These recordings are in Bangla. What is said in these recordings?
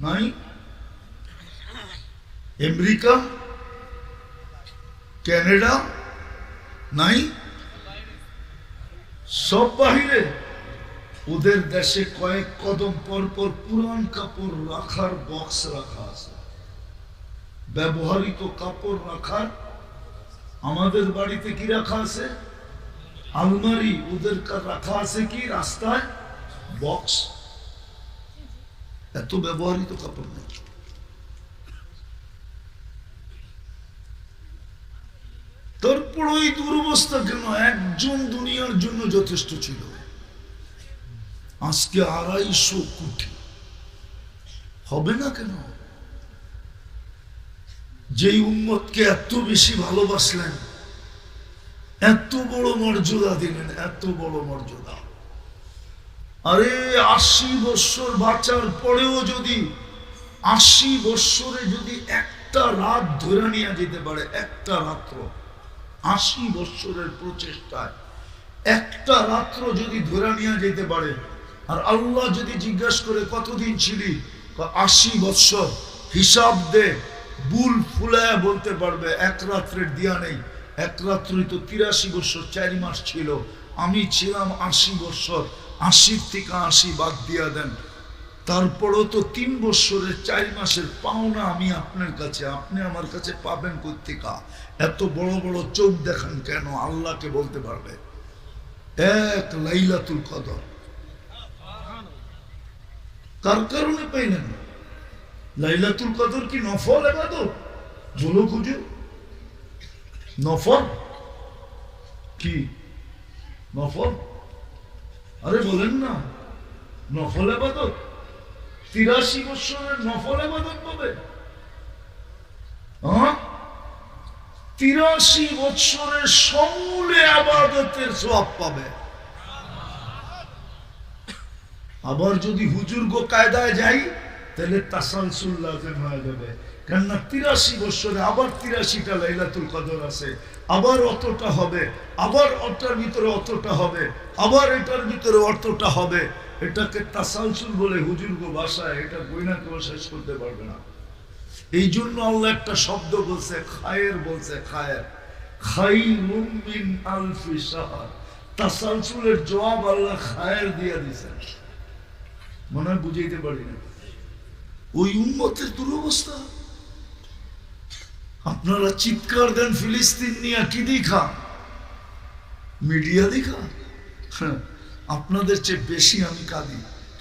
নাই? আমেরিকা? ক্যানাডা নাই? সব বাহিরে ওদের দেশে কয়েক কদম পর পর পুরান কাপড় রাখার বক্স রাখা আছে। ব্যবহৃত কাপড় রাখার আমাদের বাড়িতে কি রাখা আছে? আলমারি ওদের রাখা আছে কি? রাস্তায় বক্স এত ব্যবহৃত কাপড় নেই তারপর ওই দুরবস্থা কেন একজন দুনিয়ার জন্য যথেষ্ট ছিল আজকে আড়াইশো কোটি হবে না কেন যেই উম্মতকে এত বেশি ভালোবাসলেন এত বড় মর্যাদা দিলেন এত বড় মর্যাদা আরে, আশি বৎসর বাঁচার পরেও যদি, আশি বৎসরে যদি একটা রাত ধরে নিয়ে যেতে পারে, একটা রাত্র, আশি বৎসরের প্রচেষ্টায়, একটা রাত্র যদি ধরে নিয়ে যেতে পারে, আর আল্লাহ যদি জিজ্ঞাসা করে, কতদিন ছিলি? আশি বৎসর। হিসাব দে বুল ফুলায় বলতে পারবে, এক রাত্রের দিয়া নেই। এক রাত্রই তো তিরাশি বৎসর, চারি মাস ছিল। আমি ছিলাম আশি বৎসর। আশির থেকে আশি বাদ দিয়া দেন। তারপরও তো তিন বৎসরের, চার মাসের পাওনা আমি আপনার কাছে, আপনি আমার কাছে পাবেন কর্তিকা এত বড় বড় চোখ দেখান কেন? আল্লাহকে বলতে পারবে। এক লাইলাতুল কদর। কার কারণে পাইলেন? লাইলাতুল কদর কি নফল এবাদত? বলো খুঁজে? নফল? কি? নফল? আরে বলেন না, নফল আবাদত? তিরাশি বৎসরের নফল আবাদত পাবে? তিরাশি বৎসরের সমূলে আবাদতের সব পাবে। আবার যদি হুজুর গো কায়দায় যাই, তাহলে তাসালসুল লাজেম হয়ে যাবে। কেননা তিরাশি বৎসরে আবার তিরাশিটা লাইলাতুল কদর আছে। আবার অতটা হবে, আবার ওটার ভিতরে অতটা হবে, আবার এটার ভিতরে অতটা হবে। এটাকে তাসালসুল বলে হুজুর্গ ভাষায় এটা বইনা কেউ শেষ করতে পারবে না। এই জন্য আল্লাহ একটা শব্দ বলছে, খায়ের বলছে, খায়ের। খাই মিন আলফি সাহার তাসালসুলের জবাব আল্লাহ খায়ের দিয়ে দিছেন মনে হয় বুঝাইতে পারি না। ওই উন্মতের দুরবস্থা। আপনারা চিৎকার দেন ফিলিস্তিন নিয়ে কি দেখা? মিডিয়া দেখা? হ্যাঁ, আপনাদের চেয়ে বেশি আমি কাঁদি।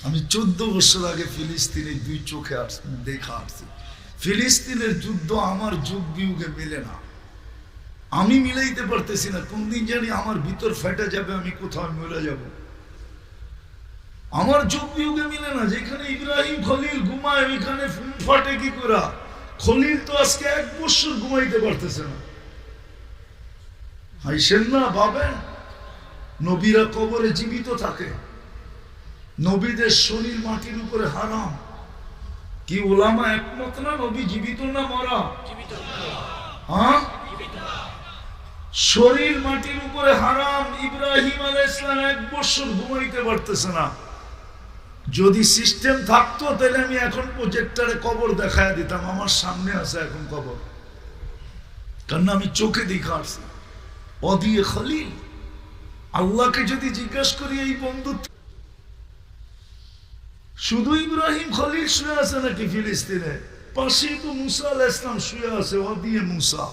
আমি চোদ্দ বছর আগে ফিলিস্তিনে দুই চোখে দেখা আসছি ফিলিস্তিনের যুদ্ধ আমার যুগ বিয়োগে মেলে না। আমি মিলাইতে পারতেছি না কোনদিন জানি আমার ভিতর ফেটে যাবে আমি কোথাও মরে যাব। আমার যুগ বিয়োগে মিলে না যেখানে ইব্রাহিম খলিল ঘুমায় ওইখানে ফুম ফাটে কি করা? খলিল তো আজকে এক বছর ঘুমাইতে পারতেছে না। হাইসেন না ভাবেন নবীরা কবরে জীবিত থাকে। নবীদের শরীর মাটির উপরে হারাম। কি ওলামা একমত না নবী জীবিত না মরা? হ্যাঁ? শরীর মাটির উপরে হারাম। ইব্রাহিম আলাইহিস ইসলাম এক বছর ঘুমাইতে পারতেছে না। যদি সিস্টেম থাকতো, তাহলে আমি এখন প্রজেক্টারে কবর দেখায় দিতাম। আমার সামনে আছে এখন কবর। কারণ আমি চোখে দেখা আসছি অদিয়ে খলিল। আল্লাহকে যদি জিজ্ঞাসা করি, এই বন্ধুত্ব শুধু ইব্রাহিম খলিল শুয়ে আছে নাকি ফিলিস্তিনে? পাশেই তো মুসা আল ইসলাম শুয়ে আছে অদিয়ে মুসা।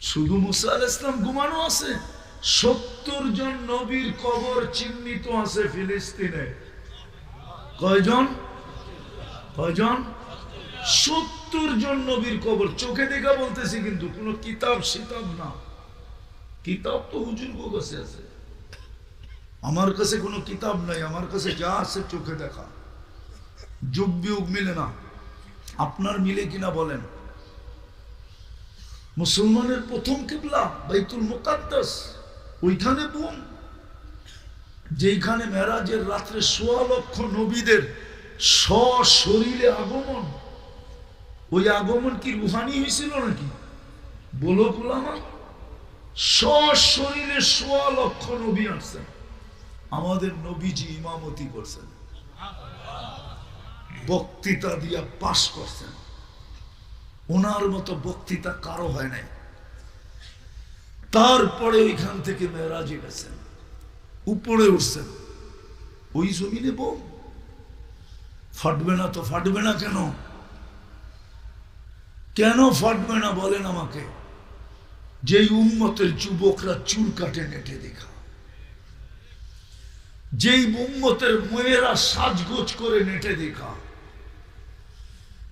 শুধু মুসা আল ইসলাম ঘুমানো আছে? সত্তর জন নবীর কবর চিহ্নিত আছে ফিলিস্তিনে। কয়জন? কয়জন? সত্তর জন নবীর কবর। চোখে দেখা বলতেছি কিন্তু কোনো কিতাব সিতাব না। কিতাব তো হুজুর কাছে আছে। আমার কাছে কোনো কিতাব নাই, আমার কাছে যা আছে চোখে দেখা। যুগ বিয়োগ মিলে না। আপনার মিলে কিনা বলেন। মুসলমানের প্রথম কিবলা বাইতুল মুকাদ্দাস। ওইখানে বুম যেইখানে মেরাজের রাত্রে সোয়া লক্ষ নবীদের সশরীরে আগমন, ওই আগমন কি রুহানি হয়েছিল নাকি? বলো গোলামা সশরীরে সোয়া লক্ষ নবী আসছেন। আমাদের নবীজি ইমামতি করছেন। বক্তৃতা দিয়া পাশ করছেন। ওনার মতো বক্তৃতা কারও হয় নাই। তারপরে ওইখান থেকে মেয়েরাজে গেছেন উপরে উঠছেন। ওই জমিনে বোম ফাটবে না তো ফাটবে না কেন? কেন ফাটবে না বলেন আমাকে? যেই উম্মতের যুবকরা চুল কাটে নেটে দেখা। যেই উম্মতের মেয়েরা সাজগোজ করে নেটে দেখা।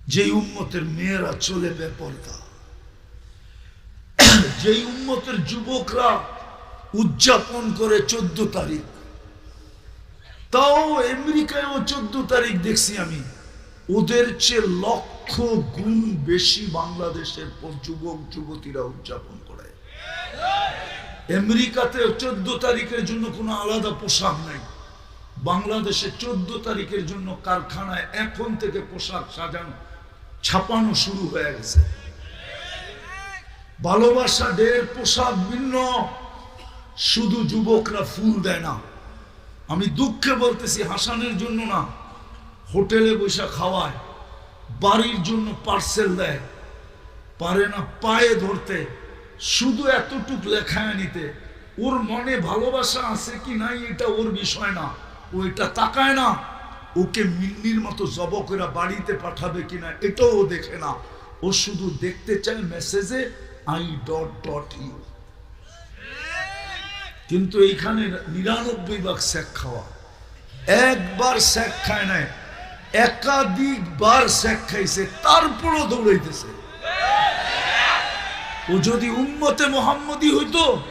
যেই উম্মতের মেয়েরা চলে বেপরদা। যেই উম্মতের যুবকরা উদযাপন করে চোদ্দ তারিখ, তাও আমেরিকায়ও চোদ্দ তারিখ দেখছি আমি। ওদের চেয়ে লক্ষ গুণ বেশি বাংলাদেশের যুবক, যুবতীরা উদযাপন করে। আমেরিকাতে চোদ্দ তারিখের জন্য কোনো আলাদা পোশাক নাই। বাংলাদেশে চোদ্দ তারিখের জন্য কারখানায় এখন থেকে পোশাক সাজানো, ছাপানো শুরু হয়ে গেছে। ভালোবাসা ডের পোশাক ভিন্ন, শুধু যুবকরা ফুল দেয় না। আমি দুঃখে বলতেছি, হাসানের জন্য না, হোটেলে বসে খাওয়ায়, বাড়ির জন্য পার্সেল দেয়। পারে না পায়ে ধরতে, শুধু এতটুক লেখায় নিতে। ওর মনে ভালোবাসা আছে কি নাই, এটা ওর বিষয় না। ও এটা তাকায় না, ওকে মিন্নির মতো জবকেরা বাড়িতে পাঠাবে কিনা এটাও ও দেখে না। ও শুধু দেখতে চায় মেসেজে কিন্তু এইখানে নিরানব্বই ভাগ শেখ খাওয়া। একবার শেখ খায় নাই একাধিকবার শেখ খাইছে, তারপরও দৌড়াইতেছে। ও যদি উম্মতে মোহাম্মদী হইতো,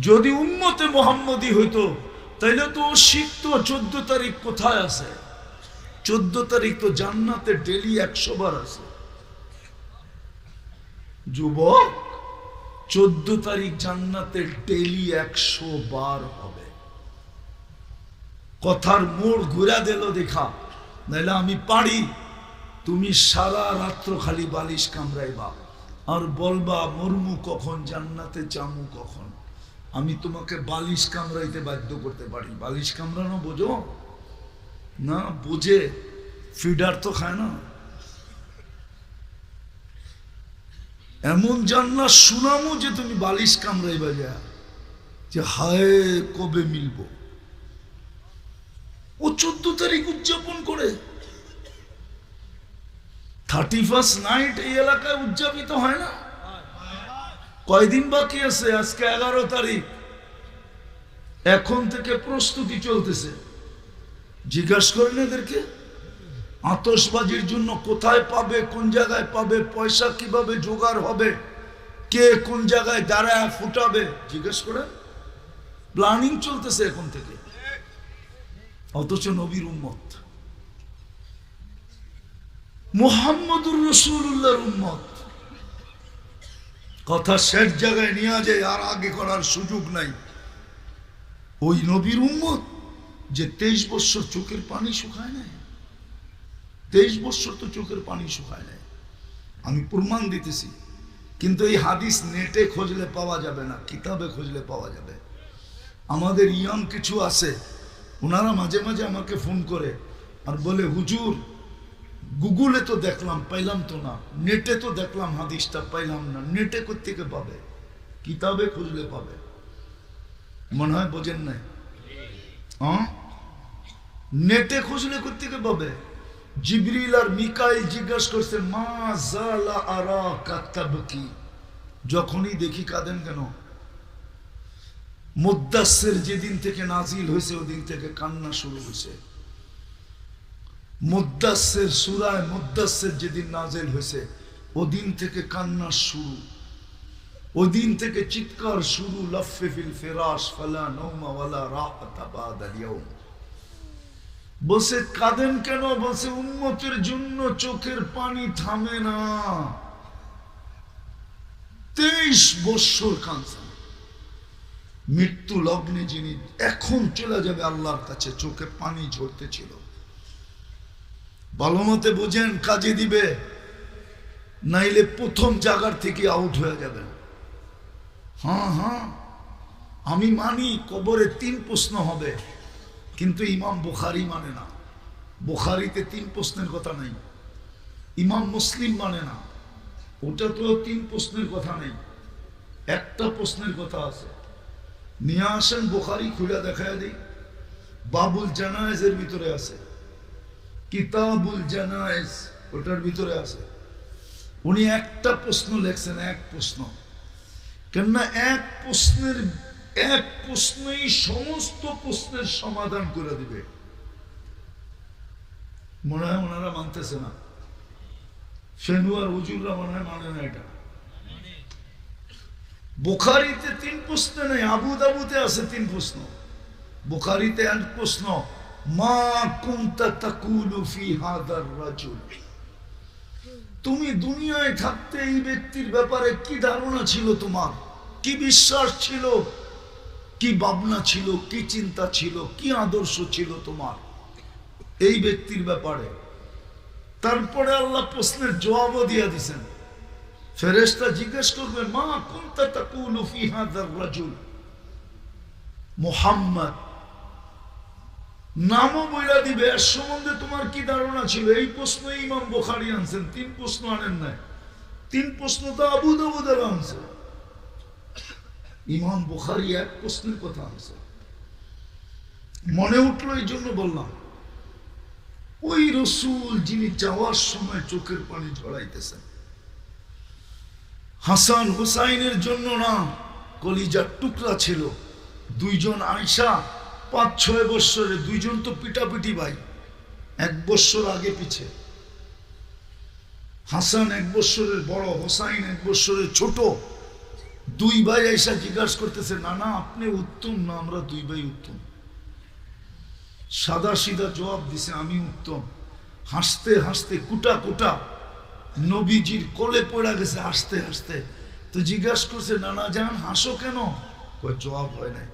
যদি উম্মতে মোহাম্মদী হইতো, তাইলে তো ও শিখতো চোদ্দ তারিখ কোথায় আছে? চোদ্দ তারিখ তো জান্নাতে ডেলি একশো বার আছে। যুবক, চোদ্দ তারিখ জান্নাতে ডেলি একশো বার হবে। কথার মোড় ঘুরা দিল দেখা, নাইলে আমি পারি। তুমি সারা রাত্র খালি বালিশ কামড়াইবা। আর বলবা, মরমু কখন, জান্নাতে চামু কখন? আমি তোমাকে বালিশ কামড়াইতে বাধ্য করতে পারি। বালিশ কামড়ানো বোঝো? না, বোঝে। ফিডার তো খায় না। এমন জান্নাত শুনামো যে তুমি বালিশ কামড়াইবা যা। যে হায়, কবে মিলবো? ও চোদ্দ তারিখ উদযাপন করে। থার্টি ফার্স্ট নাইট এই এলাকায় উদযাপিত হয় না? কয়দিন বাকি আছে? আজকে এগারো তারিখ। এখন থেকে প্রস্তুতি চলতেছে। জিজ্ঞাসা করেন এদেরকে আতসবাজির জন্য কোথায় পাবে, কোন জায়গায় পাবে, পয়সা কীভাবে জোগাড় হবে, কে কোন জায়গায় দাঁড়ায় ফুটাবে? জিজ্ঞেস করে। প্ল্যানিং চলতেছে এখন থেকে। অথচ নবীর উম্মত। মোহাম্মদুর রসুল্লাহর উম্মত। কথা শেষ জায়গায় নিয়ে যায়, আর আগে করার সুযোগ নাই। ওই নবীর উম্মত যে তেইশ বছর চোখের পানি শুকায় নাই। তেইশ বছর তো চোখের পানি শুকায় নাই। আমি প্রমাণ দিতেছি। কিন্তু এই হাদিস নেটে খুঁজলে পাওয়া যাবে না, কিতাবে খুঁজলে পাওয়া যাবে। আমাদের ইয়ং কিছু আছে, ওনারা মাঝে মাঝে আমাকে ফোন করে আর বলে, হুজুর, গুগলে তো দেখলাম, পাইলাম তো না। নেটে তো দেখলাম হাদিসটা, পাইলাম না। নেটে কোথেকে পাবে? কিতাবে খুঁজলে পাবে? মনে হয় বোঝেন নাই? হ্যাঁ? নেটে খুঁজলে কোথেকে পাবে? জিবরিল আর মিকাইল জিজ্ঞাসা করছে, মা জালা আরা কাতাব কি? যখনই দেখি কাঁদেন কেন? মুদাসের যেদিন থেকে নাজিল হয়েছে, ওদিন থেকে কান্না শুরু হয়েছে। মুদাসের সুরায় মুদাসের যেদিন নাজিল হয়েছে, ওদিন থেকে কান্না শুরু। ওদিন থেকে চিৎকার শুরু, লফে ফিল ফেরাস ফালা নৌমা ওয়ালা রাহাতা বাদাল ইয়াউম। বসে কাঁদেন কেন? বসে উন্মতের জন্য চোখের পানি থামে না। তেইশ বৎসর কাঁদছেন মৃত্যু লগ্নে যিনি এখন চলে যাবে, আল্লাহর কাছে চোখে পানি ঝরতে ছিল ভালো মতে বোঝেন, কাজে দিবে, নাইলে প্রথম জায়গার থেকে আউট হয়ে যাবেন। হ্যাঁ হ্যাঁ আমি মানি কবরে তিন প্রশ্ন হবে। কিন্তু ইমাম বুখারি মানে না। বুখারিতে তিন প্রশ্নের কথা নেই। ইমাম মুসলিম মানে না। ওটা তো তিন প্রশ্নের কথা নেই। একটা প্রশ্নের কথা আছে। নিয়ে আসেন বুখারি, খুলে দেখা দিই। বাবুল জানায়েজের ভিতরে আছে। কিতাবুল জানায়েজ, ওটার ভিতরে আছে। উনি একটা প্রশ্ন লেখছেন, এক প্রশ্ন। কেননা এক প্রশ্নের এক প্রশ্নই সমস্ত প্রশ্নের সমাধান করে দিবে। মনে হয় ওনারা মানতেছে না। মনে তুমি দুনিয়ায় থাকতে এই ব্যক্তির ব্যাপারে কি ধারণা ছিল তোমার? কি বিশ্বাস ছিল? কি ভাবনা ছিল, কি চিন্তা ছিল, কি আদর্শ ছিল তোমার? এই ব্যক্তির ব্যাপারে। তারপরে আল্লাহ প্রশ্নের জবাবও দিয়া দিছেন। ফেরেশতা জিজ্ঞেস করবে, মা তাকুলু রাজুল? মুহাম্মদ নামও বইলা দিবে, এর সম্বন্ধে তোমার কি ধারণা ছিল? এই প্রশ্ন ইমাম বোখারি আনছেন, তিন প্রশ্ন আনেন নাই। তিন প্রশ্ন তো আবু দাবুদের আনছে। ইমাম বোখারি এক প্রশ্নের কথা আনছে মনে উঠল এই জন্য বললাম, ওই রসুল যিনি যাওয়ার সময় চোখের পানি ঝরাইতেছেন, হাসান হুসাইনের জন্য না কলিজার টুকরা ছিল। দুইজন আয়সা পাঁচ ছয় বৎসরে দুইজন তো পিটাপিটি ভাই, এক বৎসর আগে পিছে। হাসান এক বৎসরের বড়, হোসাইন এক বৎসরের ছোট দুই ভাই আইসা জিজ্ঞাসা করতেছে না না আপনি উত্তম না আমরা দুই ভাই উত্তম? সাদা সিধা জবাব দিছে, আমি উত্তম। হাসতে হাসতে কুটা কুটা নবীজির কোলে পড়া গেছে, হাসতে হাসতে। তো জিজ্ঞাসা করছে, নানা যান হাসো কেন? কয়, জবাব হয় নাই।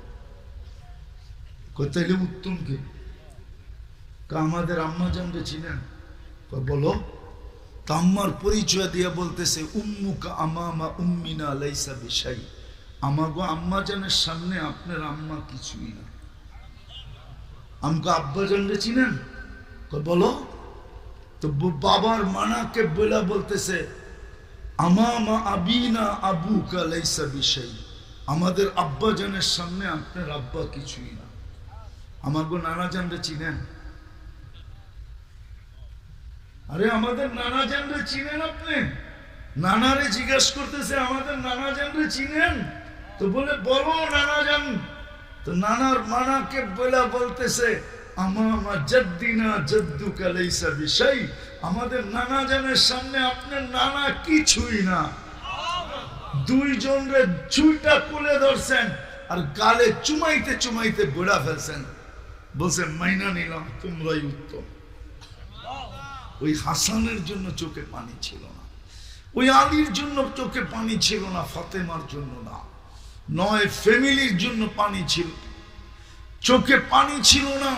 কয়, তাইলে উত্তম কে? আমাদের আম্মা জানবে চিনেন। বলো। তা আম্মার পরিচয় দিয়ে বলতেছে, উম্মুকা আমামা উম্মিনা লাইসা বিশাই। আমাগো আম্মা জানের সামনে আপনার আম্মা কিছুই না। আমাকে আব্বা জানলে চিনেন? বলো। তো বাবার মানাকে বলা বলতেছে, আমামা আবিনা আবু কালাইসা বিষয় আমাদের আব্বা জানের সামনে আপনার আব্বা কিছুই না। আমার গো নানা জানরে চিনেন? আরে আমাদের নানা জানরে চিনেন আপনি? নানারে জিজ্ঞাসা করতেছে, আমাদের নানা জানরে চিনেন? তো বলে, বলো নানা জান। তো নানার মানাকে বলা বলতেছে আমামা জদ্দিনা জদ্দু কালাইসা বিষয় আমাদের নানা জানের সামনে আপনার নানা কিছুই না। দুইজন রে চুইটা কুলে ধরছেন আর গালে চুমাইতে চুমাইতে গোড়া ফেলছেন। বলছেন মাইনা নিলাম, তোমরাই উত্তম। ওই হাসানের জন্য চোখে পানি ছিল না। ওই আলীর জন্য চোখে পানি ছিল না, ফাতেমার জন্য না। নয়, ফ্যামিলির জন্য পানি ছিল। চোখে পানি ছিল না।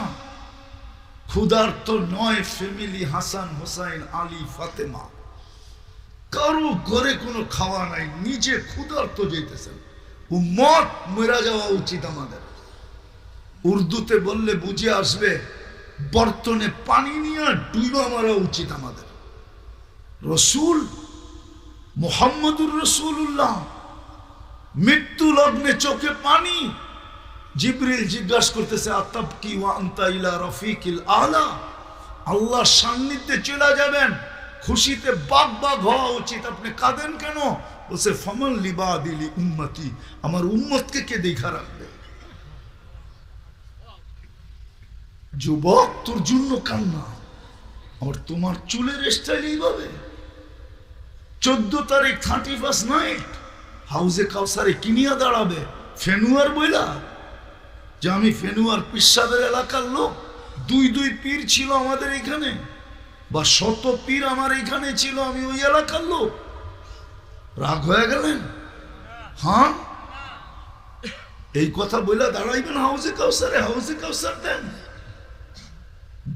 ক্ষুধার্ত নয়, ফ্যামিলি হাসান, হোসাইন, আলী, ফাতেমা। কারও ঘরে কোনো খাওয়া নাই, নিজে ক্ষুধার্ত যেতেছেন। ও মত মেরা যাওয়া উচিত আমাদের। উর্দুতে বললে বুঝে আসবে বর্তনে পানি নিয়ে ডুইবা মারা উচিত আমাদের। রসুল, মোহাম্মদুর রসুল্লাহ মৃত্যু লগ্নে চোখে পানি। জিব্রিল জিজ্ঞাসা করতেছে, আতাব কি ওয়ান্তা রফিকিল আলা? আল্লাহ সান্নিধ্যে চলে যাবেন। খুশিতে বাগ বাগ হওয়া উচিত। আপনি কাঁদেন কেন? বলছে ফমল লিবা দিলি উম্মতি। আমার উম্মতকে কে দেখা রাখবে? যুবক, তোর জন্য কান্না। আর তোমার চুলের স্টাইল এইভাবে। চোদ্দ তারিখ থার্টি ফার্স্ট নাইট হাউসে কাউসারে কিনিয়া দাঁড়াবে ফেনুয়ার বইলা। যে আমি ফেনুয়ার পিসাবের এলাকার লোক, দুই দুই পীর ছিল আমাদের এখানে, বা শত পীর আমার এখানে ছিল, আমি ওই এলাকার লোক। রাগ হয়ে গেলেন? হ্যাঁ? এই কথা বইলা দাঁড়াইবেন হাউসে কাউসারে হাউসে কাউসার দেন।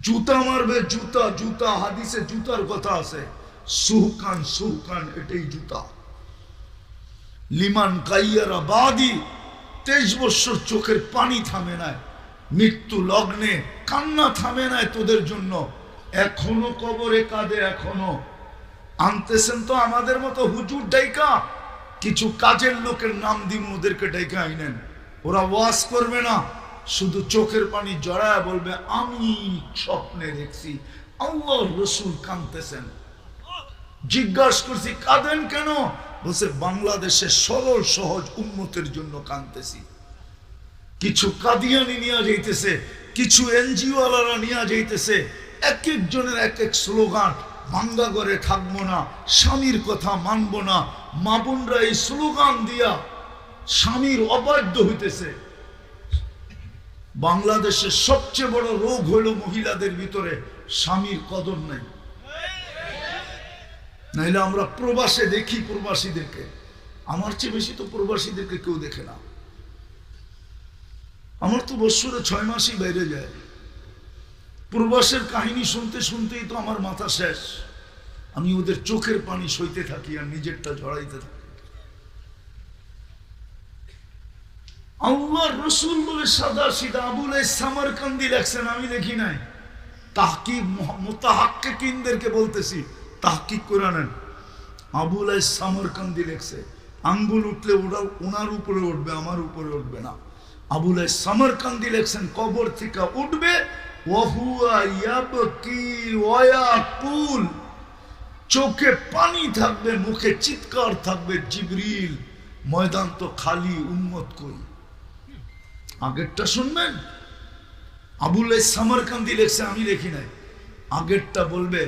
জুতা মারবে, জুতা জুতা, হাদিসে জুতার কথা আছে। সুহকান সুহকান, এটাই জুতা। লিমান কাইয়ারা বাদি, তেইশ বছর চোখের পানি থামে নাই, মৃত্যু লগ্নে কান্না থামে নাই তোদের জন্য। এখনও কবরে কাঁদে এখনও। আনতেছেন তো আমাদের মতো হুজুর ডাইকা। কিছু কাজের লোকের নাম দিন ওদেরকে ডাইকা আইনেন। ওরা ওয়াশ করবে না। শুধু চোখের পানি জড়ায় বলবে, আমি স্বপ্নে দেখছি আল্লাহ রসুল কাঁদতেছেন। জিজ্ঞাসা করছি, কাঁদেন কেন? বলছে বাংলাদেশের সরল, সহজ উন্মতের জন্য কাঁদতেছি। কিছু কাদিয়ানি নিয়ে যাইতেছে, কিছু এনজিও ওয়ালারা নিয়ে যাইতেছে। এক একজনের এক এক স্লোগান, ভাঙ্গা করে থাকব না, স্বামীর কথা মানবো না। মা বোনরা এই স্লোগান দিয়া স্বামীর অবাধ্য হইতেছে। বাংলাদেশের সবচেয়ে বড় রোগ হইল মহিলাদের ভিতরে স্বামীর কদর নাই। নাইলে আমরা প্রবাসে দেখি প্রবাসীদেরকে। আমার চেয়ে বেশি তো প্রবাসীদেরকে কেউ দেখে না। আমার তো বৎসরে ছয় মাসই বাইরে যায়। প্রবাসের কাহিনী শুনতে শুনতেই তো আমার মাথা শেষ। আমি ওদের চোখের পানি সইতে থাকি আর নিজেরটা ঝড়াইতে থাকি। আল্লাহ রসুল বলে সাদা সিদা আবুল সামারকান্দি লেখছেন, আমি দেখি নাই। তাহকিক মোতাহাক্কে কিনদেরকে বলতেছি, তাহকিক করে নেন। আবুল সামারকান্দি লেখছে, আঙ্গুল উঠলে ওরা ওনার উপরে উঠবে, আমার উপরে উঠবে না। আবুল সামারকান্দি লেখছেন, কবর থেকে উঠবে চোখে পানি থাকবে, মুখে চিৎকার থাকবে, জিবরিল, ময়দান তো খালি উন্মত কই? আগেরটা শুনবেন? আবুল সামারকান্দি লেখছে, আমি লিখি নাই। আগেরটা বলবে,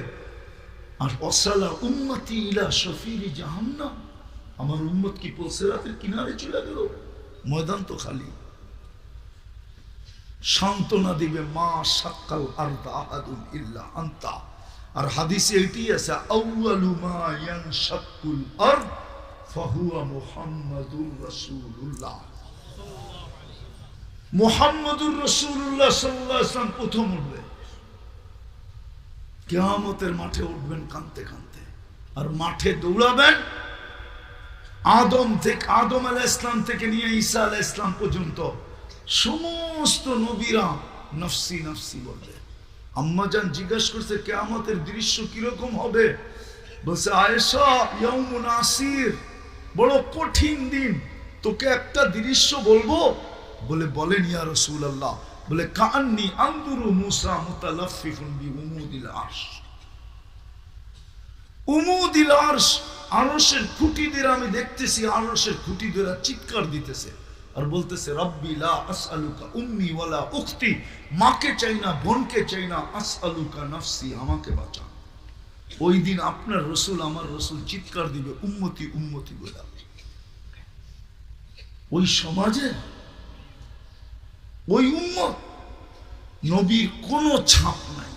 আর অসালা উম্মতি ইলা শফিরি জাহান্নাম। আমার উম্মত কি পলসেরাতের কিনারে চলে গেল? ময়দান তো খালি। সান্ত্বনা দিবে, মা সাক্কাল আরদা আহাদুন ইল্লা আন্তা। আর হাদিসে এটি আছে, আউয়ালু মা ইয়ানশাক্কুল আরদ ফাহুয়া মুহাম্মাদুর রাসূলুল্লাহ। মুহাম্মাদুর আলাইহি ওয়াসাল্লাম প্রথম উঠবে। কেয়ামতের মাঠে উঠবেন কাঁদতে কাঁদতে। আর মাঠে দৌড়াবেন আদম থেকে, আদম আলাহ ইসলাম থেকে নিয়ে ঈসা আলাহ ইসলাম পর্যন্ত সমস্ত নবীরা নফসি নফসি বলবে। আম্মাজান জিজ্ঞাসা করছে, কেয়ামতের দৃশ্য কীরকম হবে? বলছে, আয়েশা বড় কঠিন দিন। তোকে একটা দৃশ্য বলব? বলে, বলেন, ইয়া রাসূলুল্লাহ। বলে কান্নি আনদুরু মুসা মুতালাফিফুন বি উমুদিল আরশ। উমুদিল আরশ, আরশের খুঁটিদের আমি দেখতেছি, আরশের খুঁটিদের চিৎকার দিতেছে। আর বলতেছে, রব্বি লা আসআলুকা উম্মি ওয়ালা উখতি, মাকে চাই না, বোনকে চাই না, আসআলুকা নফসি, আমাকে বাঁচা ওই দিন আপনার রসুল, আমার রসুল চিৎকার দিবে, উম্মতি উম্মতি বলে। ওই সমাজে ওই উম্মত, নবীর কোনো ছাপ নাই।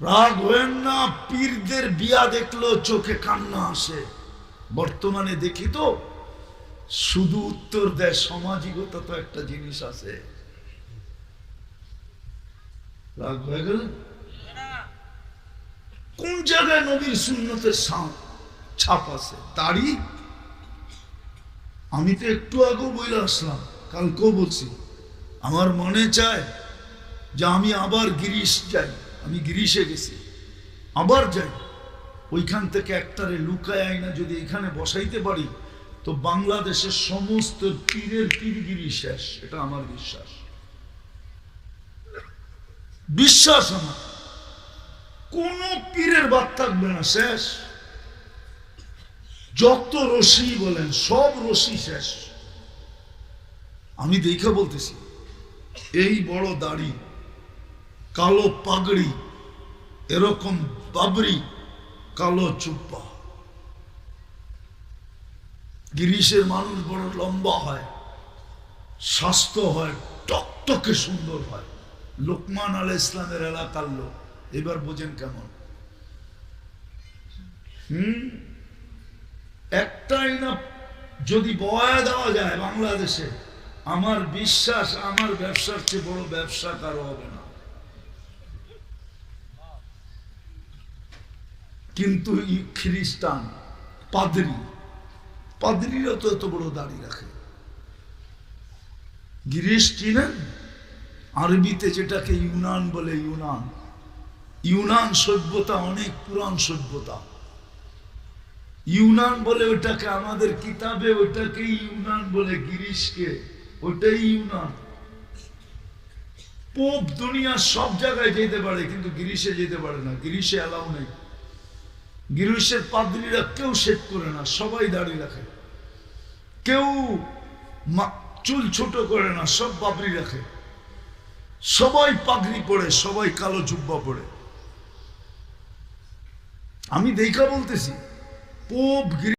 রাগ হয়েন না, পীরদের বিয়া দেখল, চোখে কান্না আসে। বর্তমানে দেখি তো, শুধু উত্তর দেয়, সামাজিকতা তো একটা জিনিস আছে। রাগ হয়ে গেল? কোন জায়গায় নবীর সা- ছাপ আছে? দাড়ি? আমি তো একটু আগেও বলে আসলাম। কালকেও বলছি, আমার মনে চায় যে আমি আবার গিরিশ যাই। আমি গিরিশে গেছি, আবার যাই। ওইখান থেকে একটারে লুকায় আইনা যদি এখানে বসাইতে পারি, তো বাংলাদেশের সমস্ত পীরের পীরগিরি শেষ, এটা আমার বিশ্বাস। বিশ্বাস আমার। কোন পীরের বাদ থাকবে না, শেষ। যত রশি বলেন, সব রশি শেষ। আমি দেখে বলতেছি, এই বড় দাড়ি, কালো পাগড়ি, এরকম বাবরি, কালো চুপ্পা। গিরিশের মানুষ বড় লম্বা হয়, স্বাস্থ্য হয়, টকটকে সুন্দর হয়। লোকমান আল ইসলামের এলাকার লোক, এবার বোঝেন কেমন? হুম? একটাই না, যদি বয়া দেওয়া যায় বাংলাদেশে আমার বিশ্বাস, আমার ব্যবসার চেয়ে বড় ব্যবসা কারও হবে না। কিন্তু খ্রিস্টান, পাদরি, পাদরিরা তো এত বড় দাড়ি রাখে। গিরিশ চিনেন? আরবিতে যেটাকে ইউনান বলে ইউনান। ইউনান সভ্যতা অনেক পুরান সভ্যতা। ইউনান বলে ওটাকে আমাদের কিতাবে ওটাকে ইউনান বলে গিরিশকে ওটাই ইউনান। পোপ দুনিয়ার সব জায়গায় যেতে পারে, কিন্তু গিরিশে যেতে পারে না। গিরিশে অ্যালাউ নেই। গিরিশের পাদ্রীরা কেউ শেভ করে না, সবাই দাঁড়িয়ে রাখে। কেউ চুল ছোট করে না, সব বাবরি রাখে। সবাই পাগড়ি পরে, সবাই কালো জুব্বা পরে। আমি দেখা বলতেছি, পোপ